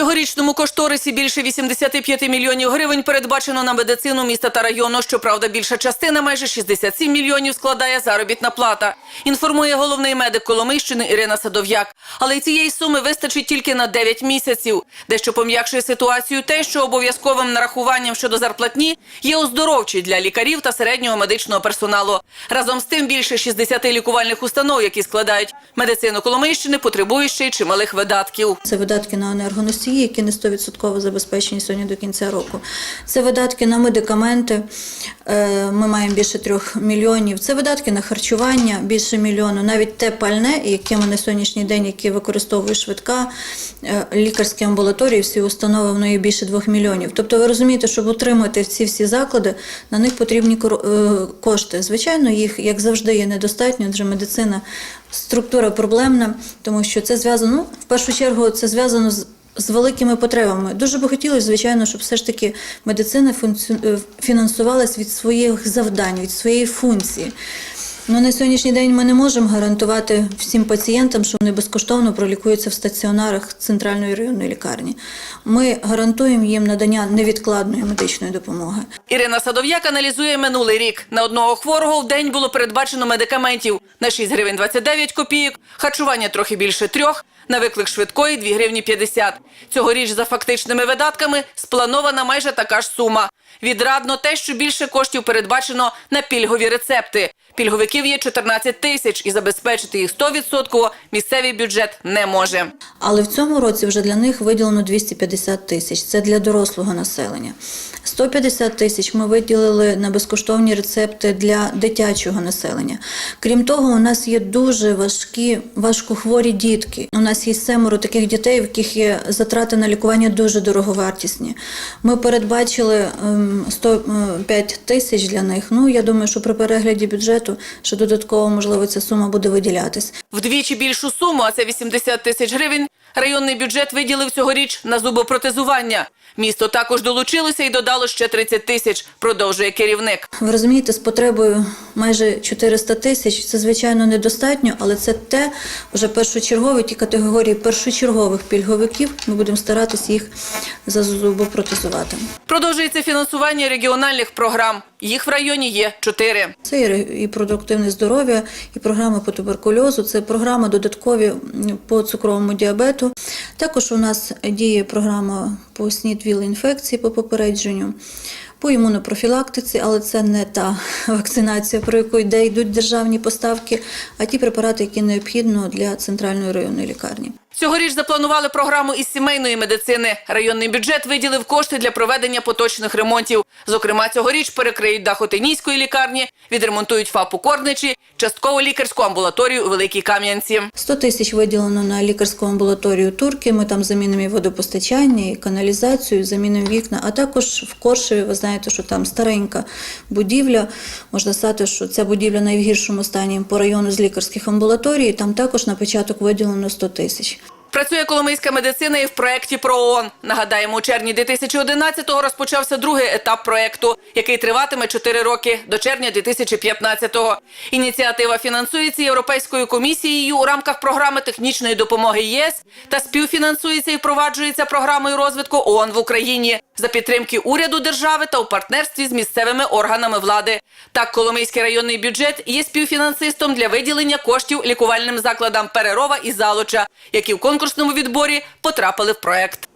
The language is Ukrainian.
Цьогорічному кошторисі більше 85 мільйонів гривень передбачено на медицину міста та району. Щоправда, більша частина, майже 67 мільйонів, складає заробітна плата. Інформує головний медик Коломийщини Ірина Садов'як. Але цієї суми вистачить тільки на 9 місяців. Дещо пом'якшує ситуацію те, що обов'язковим нарахуванням щодо зарплатні є оздоровчі для лікарів та середнього медичного персоналу. Разом з тим більше 60 лікувальних установ, які складають медицину Коломийщини, потребують ще й чималих видатків. Це видатки на енергоносії, які не 100% забезпечені сьогодні до кінця року. Це видатки на медикаменти. е, Ми маємо більше трьох мільйонів. Це видатки на харчування більше мільйону. Навіть те пальне, яке ми на сьогоднішній день, яке використовує швидка, е, лікарські амбулаторії, всі установи, воно є більше двох мільйонів. Тобто ви розумієте, щоб утримати ці всі заклади, на них потрібні е, кошти. Звичайно, їх, як завжди, є недостатньо, адже медицина структура проблемна, тому що це зв'язано, ну, в першу чергу, це зв'язано з. З великими потребами дуже би хотілося, звичайно, щоб все ж таки медицина е, фінансувалась від своїх завдань, від своєї функції. Ну, на сьогоднішній день ми не можемо гарантувати всім пацієнтам, що вони безкоштовно пролікуються в стаціонарах центральної районної лікарні. Ми гарантуємо їм надання невідкладної медичної допомоги. Ірина Садов'як аналізує минулий рік. На одного хворого в день було передбачено медикаментів на 6 гривень 29 копійок, харчування трохи більше трьох, на виклик швидкої 2 гривні 50. Цьогоріч за фактичними видатками спланована майже така ж сума. Відрадно те, що більше коштів передбачено на пільгові рецепти. Пільговиків є 14 тисяч і забезпечити їх 100% місцевий бюджет не може. Але в цьому році вже для них виділено 250 тисяч. Це для дорослого населення. 150 тисяч ми виділили на безкоштовні рецепти для дитячого населення. Крім того, у нас є дуже важкі, важкохворі дітки. У нас є семеро таких дітей, в яких є затрати на лікування дуже дороговартісні. Ми передбачили ем, 105 тисяч для них. Ну я думаю, що при перегляді бюджету ще додатково можливо ця сума буде виділятись. Вдвічі більшу суму, а це 80 тисяч гривень, районний бюджет виділив цьогоріч на зубопротезування. Місто також долучилося і додало ще 30 тисяч, продовжує керівник. Ви розумієте, з потребою майже 400 тисяч це звичайно недостатньо, але це те вже першочергові ті категорії першочергових пільговиків. Ми будемо старатися їх зазубопротезувати. Продовжується фінансування регіональних програм. Їх в районі є чотири. Це і продуктивне здоров'я, і програми по туберкульозу, це програми додаткові по цукровому діабету. Також у нас діє програма по снід інфекції по попередженню. По імунопрофілактиці, але це не та вакцинація, про яку йде йдуть державні поставки, а ті препарати, які необхідно для центральної районної лікарні. Цьогоріч запланували програму із сімейної медицини. Районний бюджет виділив кошти для проведення поточних ремонтів. Зокрема, цьогоріч перекриють дах Отинійської лікарні, відремонтують ФАП у Корничі, частково лікарську амбулаторію у Великій Кам'янці. 100 тисяч виділено на лікарську амбулаторію Турки. Ми там замінимо і водопостачання, і каналізацію, замінимо вікна. А також в Коршеві, ви знаєте, що там старенька будівля. Можна сказати, що ця будівля на найгіршому стані по району з лікарських амбулаторій. Там також на початок виділено 100 тисяч. Працює коломийська медицина і в проєкті про ООН. Нагадаємо, у червні 2011-го розпочався другий етап проєкту, який триватиме 4 роки до червня 2015-го. Ініціатива фінансується Європейською комісією у рамках програми технічної допомоги ЄС та співфінансується і впроваджується програмою розвитку ООН в Україні за підтримки уряду держави та у партнерстві з місцевими органами влади. Так, Коломийський районний бюджет є співфінансистом для виділення коштів лікувальним закладам Перерова і Залуча, які в конкурсному відборі потрапили в проект.